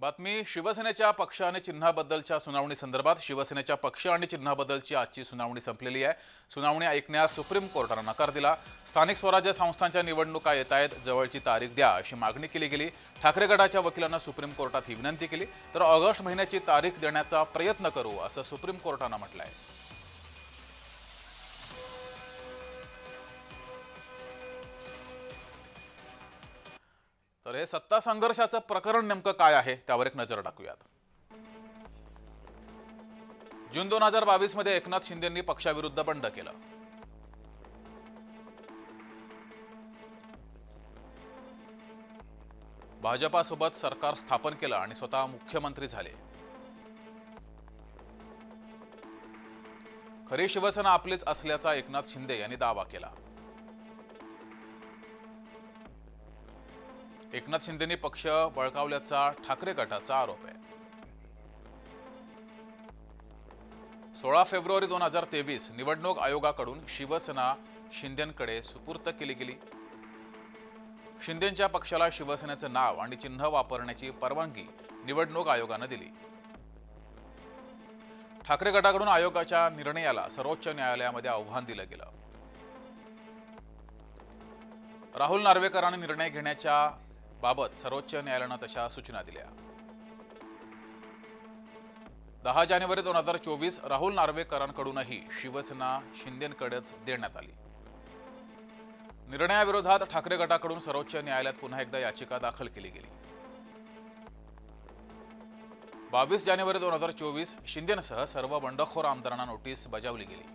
बातमी शिवसेनेच्या पक्ष आणि चिन्हाबद्दलच्या सुनावणी संदर्भात शिवसेनेच्या पक्ष आणि चिन्हाबद्दलची आजची सुनावणी संपलेली आहे. सुनावणी ऐकण्यास सुप्रीम कोर्टानं नकार दिला. स्थानिक स्वराज्य संस्थांच्या निवडणुका येत आहेत जवळची तारीख द्या अशी मागणी केली गेली. ठाकरे गटाच्या वकिलांना सुप्रीम कोर्टात ही विनंती केली. तर ऑगस्ट महिन्याची तारीख देण्याचा प्रयत्न करू असं सुप्रीम कोर्टानं म्हटलं आहे तर हे सत्ता संघर्षाचं प्रकरण नेमकं काय आहे त्यावर एक नजर टाकूयात. जून दोन हजार बावीसमध्ये एकनाथ शिंदेंनी पक्षाविरुद्ध बंड केलं. भाजपासोबत सरकार स्थापन केलं आणि स्वतः मुख्यमंत्री झाले. खरी शिवसेना आपलीच असल्याचा एकनाथ शिंदे यांनी दावा केला. एकनाथ शिंदेनी पक्ष बळकावल्याचा ठाकरे गटाचा आरोप आहे. सोळा फेब्रुवारी दोन हजार तेवीस निवडणूक आयोगाकडून शिवसेना शिंदेकडे सुपूर्त केली गेली. शिंदेच्या पक्षाला शिवसेनेचं नाव आणि चिन्ह वापरण्याची परवानगी निवडणूक आयोगानं दिली. ठाकरे गटाकडून आयोगाच्या निर्णयाला सर्वोच्च न्यायालयामध्ये आव्हान दिलं गेलं. राहुल नार्वेकरांनी निर्णय घेण्याच्या बाबत सर्वोच्च न्यायालयानं तशा सूचना दिल्या. दहा जानेवारी दोन हजार चोवीस राहुल नार्वेकरांकडूनही शिवसेना शिंदेकडेच देण्यात आली. निर्णयाविरोधात ठाकरे गटाकडून सर्वोच्च न्यायालयात पुन्हा एकदा याचिका दाखल केली गेली. बावीस जानेवारी दोन हजार चोवीस शिंदेसह सर्व बंडखोर आमदारांना नोटीस बजावली गेली.